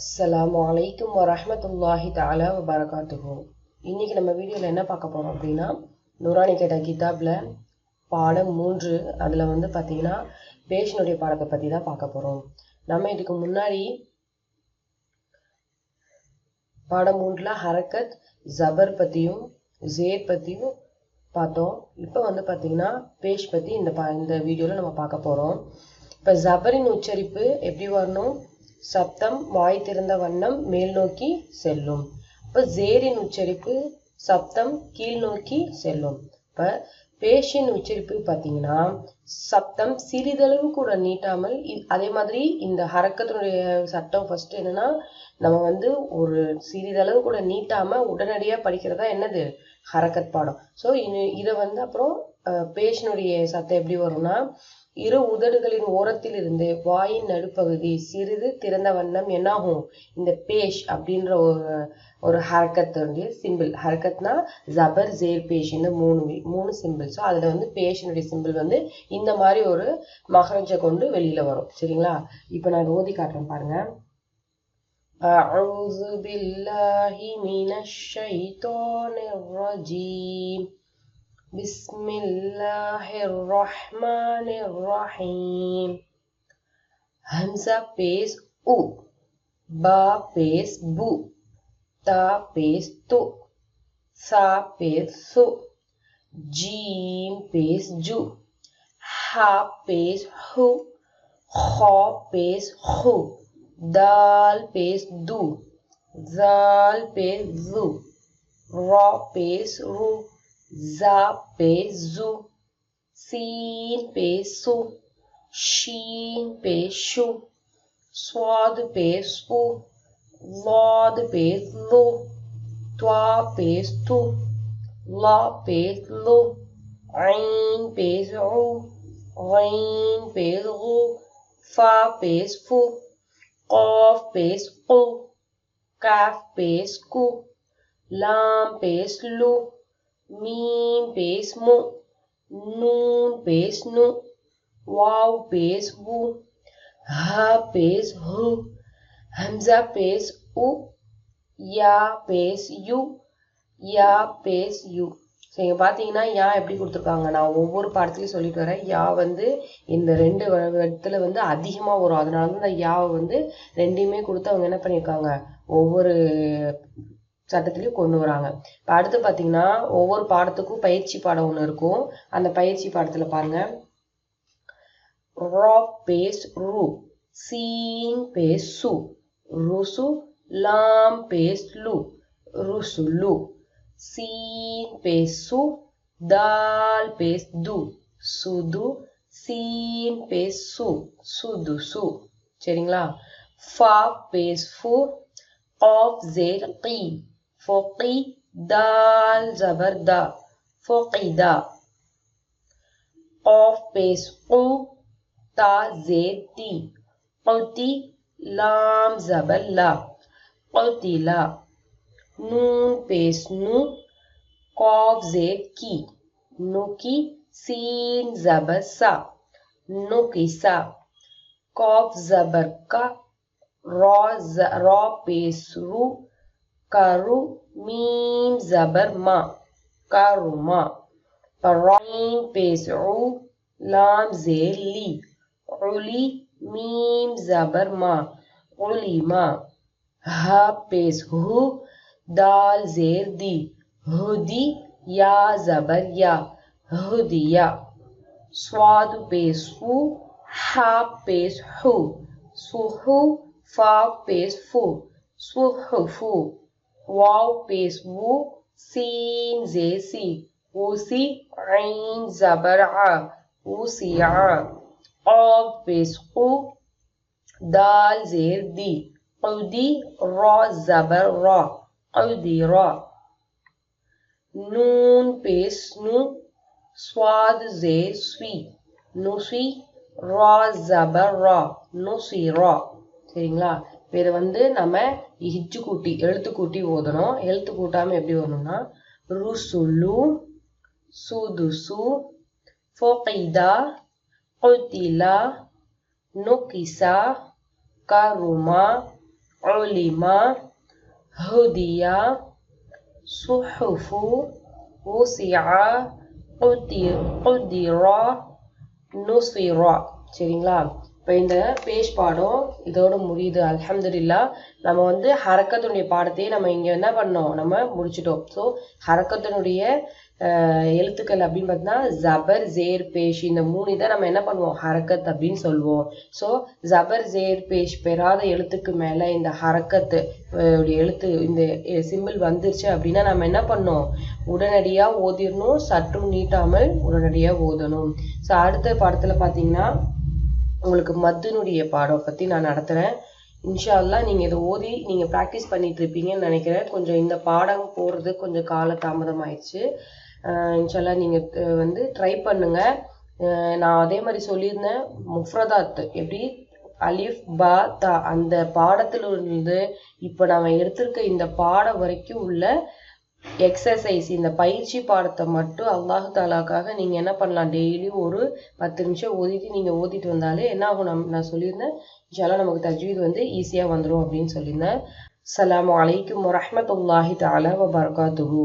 அஸ்லாம் வலைக்கம் வரமத்துல்லாஹி தாலா வபரகாத்துஹு. இன்னைக்கு நம்ம வீடியோவில் என்ன பார்க்க போறோம் அப்படின்னா நூரானி கேட்ட கிதாபில் பாடம் மூன்று அதுல வந்து பார்த்தீங்கன்னா பேஷனுடைய பாடத்தை பத்தி தான் பார்க்க போறோம். நம்ம இதுக்கு முன்னாடி பாடம் மூன்றுல ஹரக்கத் ஜபர் பத்தியும் ஜேர் பத்தியும் பார்த்தோம். இப்போ வந்து பார்த்தீங்கன்னா பேஷ் பத்தி இந்த பா இந்த வீடியோல நம்ம பார்க்க போறோம். இப்போ ஜபரின் உச்சரிப்பு எப்படி வரணும்? சப்தம் வாய் திறந்த வண்ணம் மேல் நோக்கி செல்லும். இப்போ ஜேரின் உச்சரிப்பு சப்தம் கீழ் நோக்கி செல்லும். இப்போ பேஷின் உச்சரிப்பு பார்த்தீங்கன்னா சப்தம் சிறிதளவு கூட நீட்டாமல் இ- அதே மாதிரி இந்த ஹரக்கத்தினுடைய சட்டம் ஃபர்ஸ்ட் என்னன்னா நம்ம வந்து ஒரு சிறிதளவு கூட நீட்டாம உடனடியா படிக்கிறதா என்னது? ஹரக்கத் பாடம். ஸோ இதை வந்து அப்புறம் அஹ், பேஷினுடைய சத்தம் எப்படி வரும்னா இரு உதடுகளின் ஓரத்தில் இருந்து வாயின் நடுப்பகுதி சிறிது திறந்த வண்ணம் என்னாகும் இந்த பேஷ் அப்படின்ற ஒரு ஒரு ஹரக்கத்துடைய சிம்பிள் ஹரக்கத்னா ஜபர் ஜேர் பேஷ் இந்த மூணு வி- மூணு சிம்பிள் ஸோ அதுல வந்து பேஷினுடைய சிம்பிள் வந்து இந்த மாதிரி ஒரு மகரஜை கொண்டு வெளியில வரும் சரிங்களா இப்போ நான் ஓதி காட்டுறேன் பாருங்க أعوذ بالله من الشيطان الرجيم بسم اللہ الرحمن الرحیم حمزہ پیس او با پیس بو تا پیس تو سا پیس سو جیم پیس جو ہا پیس ہو خو پیس خو دال پیس دو زال پیس زو را پیس رو za peso, sin peso, shin peixo, suado pespo, lod pelo, tua pesto, la pelo, ain peso, rin pelo, fa pespo, cof pespo, caf pesco, lam peslo, மீன் பேஸ் நூன் பேஸ் வாவ் பேஸ் வு ஹ பேஸ் ஹு ஹம்சா பேஸ் உ யா பேஸ் யு யா பேஸ் யு ஸோ இங்கே பார்த்தீங்கன்னா யா எப்படி கொடுத்துருக்காங்க நான் ஒவ்வொரு பாடத்துலையும் சொல்லிட்டு வரேன். யா வந்து இந்த ரெண்டு இடத்துல வந்து அதிகமாக வரும். அதனால தான் இந்த யாவை வந்து ரெண்டையுமே கொடுத்து அவங்க என்ன பண்ணியிருக்காங்க ஒவ்வொரு சட்டத்திலையும் கொண்டு வராங்க. இப்போ அடுத்து பார்த்தீங்கன்னா ஒவ்வொரு பாடத்துக்கும் பயிற்சி பாடம் ஒன்று இருக்கும். அந்த பயிற்சி பாடத்தில் பாருங்க. ராக் பேஸ் ரூ. சீன் பேஸ் சு. ருசு லாம் பேஸ் லு. ருசு லு. சீன் பேஸ் சு. தால் பேஸ் து. சுது சீன் பேஸ் சு. சுது சு. சரிங்களா? ஃபா பேஸ் ஃபு ஆஃப் ஜேர் கீ فوقی دال زبر دا، فوقی دا۔ قوف پیس قو، تا زید تی۔ قوتی لام زبر لا۔ قوتی لا۔ نون پیس نو، قوف زید کی۔ نو کی سین زبر سا۔ نو کی سا۔ قوف زبر کا رو ز... را پیس رو۔ کرو میم زبر ما کروما پرائن پیس عو لام زیر لی علی میم زبر ما علیما ها پیس هو دال زیر دی هدی یا زبر یا هدیا صاد پیس فو ها پیس حو صحو فا پیس فو صحفو واو پیس وو سین زی سی وو سی عین زبر ع وسیع قاب پیس قو دال زیر دی قودی را زبر را قودی را نون پیس نو سواد زی سوی نو نوسی را زبر را نو نوسی را இதை வந்து நம்ம ஹிச்சு கூட்டி எழுத்து கூட்டி ஓதணும் எழுத்து கூட்டாம எப்படி வரணும்னா ருசுலு சுதுசு ஃபோகைதா قتلا نكسا كرما உலிமா ஹுதியா சுஹுஃபு உசியா குதிர் குதிரா நுசிரா சரிங்களா இப்போ இந்த பேஜ் பாடம் இதோட முடியுது. அலமதுல்லா நம்ம வந்து ஹரக்கத்தினுடைய பாடத்தையே நம்ம இங்கே என்ன பண்ணோம்? நம்ம முடிச்சிட்டோம். ஸோ ஹரக்கத்தினுடைய எழுத்துக்கள் அப்படின்னு பார்த்தீங்கன்னா ஜபர் ஜேர் பேஷ் இந்த மூணு இதை நம்ம என்ன பண்ணுவோம்? ஹரக்கத் அப்படின்னு சொல்லுவோம் ஸோ ஜபர் ஜேர் பேஷ் பெறாத எழுத்துக்கு மேலே இந்த ஹரக்கத்து எழுத்து இந்த சிம்பிள் வந்துருச்சு அப்படின்னா நம்ம என்ன பண்ணோம்? உடனடியாக ஓதிடணும் சற்றும் நீட்டாமல் உடனடியாக ஓதணும். ஸோ அடுத்த பாடத்தில் பார்த்தீங்கன்னா உங்களுக்கு மத்துனுடைய பாடம் பற்றி நான் நடத்துகிறேன் இன்ஷால்லா நீங்கள் இதை ஓதி நீங்கள் ப்ராக்டிஸ் பண்ணிட்டு இருப்பீங்கன்னு நினைக்கிறேன். கொஞ்சம் இந்த பாடம் போகிறது கொஞ்சம் கால தாமதம் ஆயிடுச்சு இன்ஷால்லா நீங்கள் வந்து ட்ரை பண்ணுங்கள் நான் அதே மாதிரி சொல்லியிருந்தேன். முஃப்ரதாத் எப்படி? அலிஃப் பா தா அந்த பாடத்தில் இருந்து இப்போ நாம் எடுத்திருக்க இந்த பாடம் வரைக்கும் உள்ள எக்ஸசைஸ் இந்த பயிற்சி பாடத்தை மட்டும் அல்லாஹு தாலாக்காக நீங்கள் என்ன பண்ணலாம்? டெய்லியும் ஒரு பத்து நிமிஷம் ஓதிட்டு நீங்கள் ஓதிட்டு வந்தாலே என்ன ஆகும்? நம் நான் சொல்லியிருந்தேன். இன்ஷால்லா நமக்கு தஜ்வீத் வந்து ஈஸியாக வந்துடும் அப்படின்னு சொல்லியிருந்தேன். அஸ்ஸலாமு அலைக்கும் வரமத்துல்லாஹி தாலா வபரகாத்துஹு.